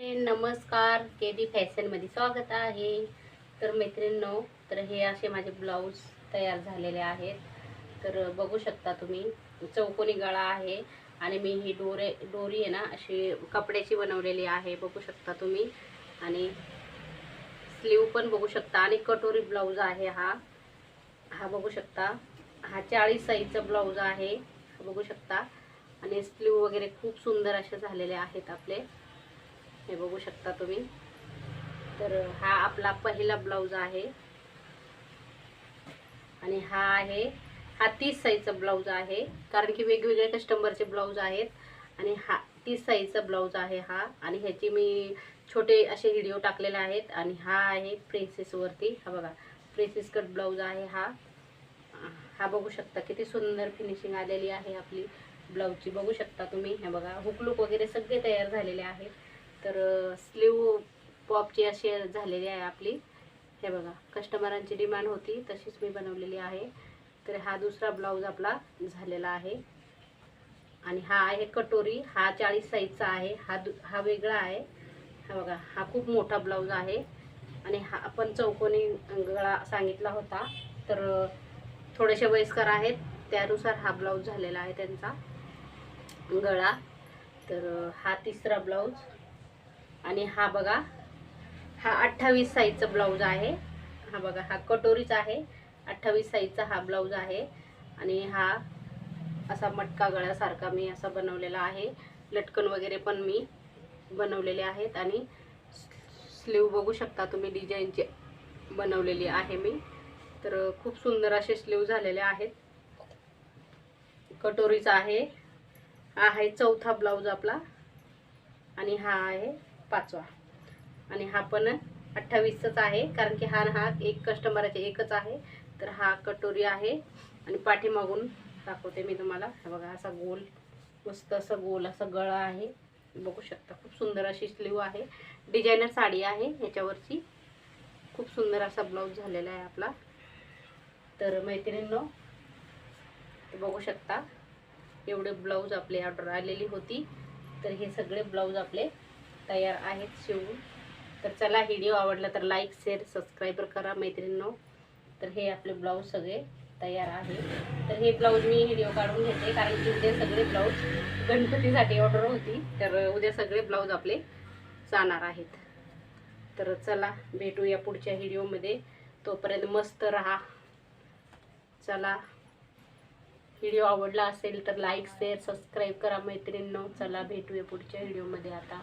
नमस्कार के डी फॅशनमध्ये स्वागत आहे. तर मैत्रिणींनो तर हे असे माझे ब्लाऊज तयार झालेले आहेत. तर बघू शकता तुम्ही चौकोनी गळा आहे आणि मी ही डोरे डोरी आहे ना अशी कपड्याची बनवलेली आहे बघू शकता तुम्ही. आणि स्लीव पण बघू शकता आणि कटोरी ब्लाऊज आहे हा. हा बघू शकता हा चाळीस साईजचा ब्लाऊज आहे बघू शकता. आणि स्लीव वगैरे खूप सुंदर असे झालेले आहेत आपले. हे बघू शकता तुम्ही. तर हा आपला पहिला ब्लाऊज आहे. आणि हा आहे हा तीस साईजचा ब्लाऊज आहे. कारण की वेगवेगळे कस्टमरचे ब्लाऊज आहेत. आणि हा तीस साईजचा ब्लाऊज आहे हा. आणि ह्याची मी छोटे असे व्हिडिओ टाकलेले आहेत. आणि हा आहे प्रिन्सेसवरती हा बघा प्रिन्सेस कट ब्लाऊज आहे हा. हा बघू शकता किती सुंदर फिनिशिंग आलेली आहे आपली ब्लाऊजची. बघू शकता तुम्ही. हे बघा हुकलूक वगैरे सगळे तयार झालेले आहेत. तर स्लीव पॉपची अशी झालेली आहे आपली. हे बघा कस्टमरांची डिमांड होती तशीच मी बनवलेली आहे. तर हा दुसरा ब्लाऊज आपला झालेला आहे. आणि हा आहे कटोरी हा चाळीस साईजचा आहे हा दु हा वेगळा आहे. हा बघा हा खूप मोठा ब्लाऊज आहे. आणि हा आपण चौकोनी गळा सांगितला होता. तर थोडेसे वयस्कर आहेत त्यानुसार हा ब्लाऊज झालेला आहे त्यांचा गळा तर हा तिसरा ब्लाऊज. आणि हा बघा हा अठ्ठावीस साईजचा ब्लाऊज आहे. हा बघा हा कटोरीचा आहे. अठ्ठावीस साईजचा हा ब्लाऊज आहे. आणि हा असा मटका गळ्यासारखा मी असा बनवलेला आहे. लटकन वगैरे पण मी बनवलेले आहेत. आणि स्लीव बघू शकता तुम्ही डिझाईनचे बनवलेली आहे मी. तर खूप सुंदर असे स्लीव झालेले आहेत. कटोरीचा आहे. हा आहे चौथा ब्लाऊज आपला. आणि हा आहे पाचवा. आणि हा पण अठ्ठावीसचाच आहे कारण की हा हा एक कस्टमराचे एकच आहे. तर हा कटोरी आहे. आणि पाठीमागून दाखवते मी तुम्हाला. हा बघा असा गोल मस्त असं गोल असं गळा आहे. बघू शकता खूप सुंदर अशी स्लीव आहे. डिझायनर साडी आहे ह्याच्यावरची. खूप सुंदर असा ब्लाऊज झालेला आहे आपला. तर मैत्रिणींनो बघू शकता. एवढे ब्लाऊज आपले ऑर्डर आलेली होती. तर हे सगळे ब्लाऊज आपले तयार आहेत शिवून. तर चला व्हिडिओ आवडला तर लाईक शेअर सबस्क्राईबर करा मैत्रिणींनो. तर हे आपले ब्लाऊज सगळे तयार आहे. तर हे ब्लाऊज मी व्हिडिओ काढून घेते कारण की उद्या सगळे ब्लाऊज गणपतीसाठी ऑर्डर होती. तर उद्या सगळे ब्लाऊज आपले जाणार आहेत. तर चला भेटूया पुढच्या व्हिडिओमध्ये तोपर्यंत मस्त राहा. चला व्हिडिओ आवडला असेल तर लाईक शेअर सबस्क्राईब करा मैत्रिणींनो. चला भेटूया पुढच्या व्हिडिओमध्ये आता.